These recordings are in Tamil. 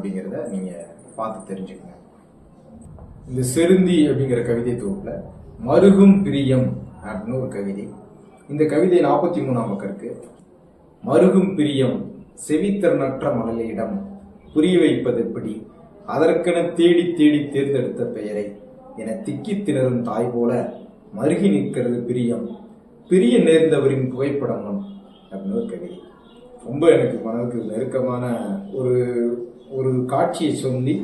அப்படிங்கிறத நீங்கள் பார்த்து தெரிஞ்சுக்கங்க. இந்த செருந்தி அப்படிங்கிற கவிதை தொகுப்பில் மருகும் பிரியம் அப்படின்னு ஒரு கவிதை. இந்த கவிதை நாற்பத்தி மூணாம் பக்கம் இருக்கு. மருகும் பிரியம் செவித்திறனற்ற மழலையிடம் புரிய வைப்பது எப்படி அதற்கென தேடி தேடி தேர்ந்தெடுத்த பெயரை என திக்கி திணறும் தாய் போல மருகி நிற்கிறது பிரியம் பிரிய நேர்ந்தவரின் புகைப்படமும் அப்படின்னு ஒரு கவிதை. ரொம்ப எனக்கு மனதுக்கு நெருக்கமான ஒரு ஒரு காட்சியை சொல்லி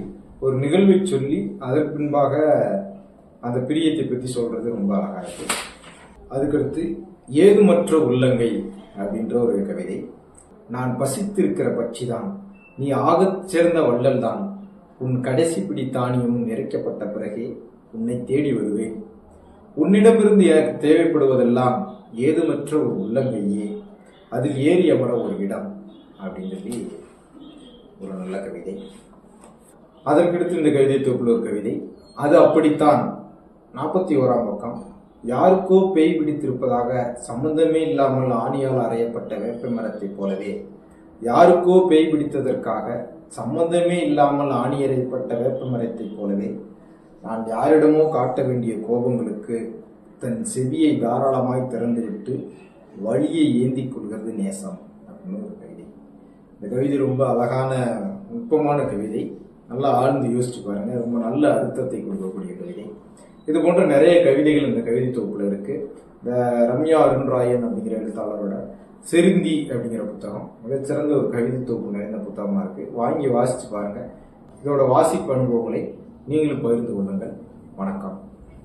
ஒரு நிகழ்வை சொல்லி அதற்கு பின்பாக அந்த பிரியத்தை பற்றி சொல்கிறது ரொம்ப அழகாக இருக்கு. அதுக்கடுத்து ஏதுமற்ற உள்ளங்கை அப்படின்ற ஒரு கவிதை. நான் பசித்திருக்கிற பட்சிதான் நீ ஆகச் சேர்ந்த வள்ளல் தான் உன் கடைசி பிடி தானியமும் நிறைக்கப்பட்ட பிறகே உன்னை தேடி வருவேன். உன்னிடமிருந்து எனக்கு தேவைப்படுவதெல்லாம் ஏதுமற்ற ஒரு உள்ளங்கையே அதில் ஏறி அமர ஒரு இடம் அப்படின்னு சொல்லி நல்ல கவிதை. அதற்கடுத்து இந்த கவிதை தொகுப்புல ஒரு கவிதை. அது அப்படித்தான். நாற்பத்தி ஓராம் பக்கம். யாருக்கோ பேய் பிடித்திருப்பதாக சம்பந்தமே இல்லாமல் ஆணியால் அறையப்பட்ட வேப்ப மரத்தைப் போலவே. யாருக்கோ பேய் பிடித்ததற்காக சம்பந்தமே இல்லாமல் ஆணி அறையப்பட்ட வேப்ப மரத்தைப் போலவே. நான் யாரிடமோ காட்ட வேண்டிய கோபங்களுக்கு தன் செவியை தாராளமாய் திறந்துவிட்டு வழியை ஏந்திக் கொள்கிறது நேசம். அப்படின்னு ஒரு கவிதை. இந்த கவிதை ரொம்ப அழகான நுட்பமான கவிதை. நல்லா ஆழ்ந்து யோசிச்சு பாருங்க. ரொம்ப நல்ல அர்த்தத்தை கொடுக்கக்கூடிய கவிதை. இது போன்ற நிறைய கவிதைகள் இந்த கவிதை தொகுப்பில் இருக்கு. இந்த ரம்யா அருண்ராயன் அப்படிங்கிற எழுத்தாளரோட செருந்தி அப்படிங்கிற புத்தகம். மிகச்சிறந்த ஒரு கவிதை தொகுப்பு நிறைந்த புத்தகமா இருக்கு. வாங்கி வாசிச்சு பாருங்க. இதோட வாசிப்பு அனுபவங்களை நீங்களும் பகிர்ந்து கொள்ளுங்கள். வணக்கம்.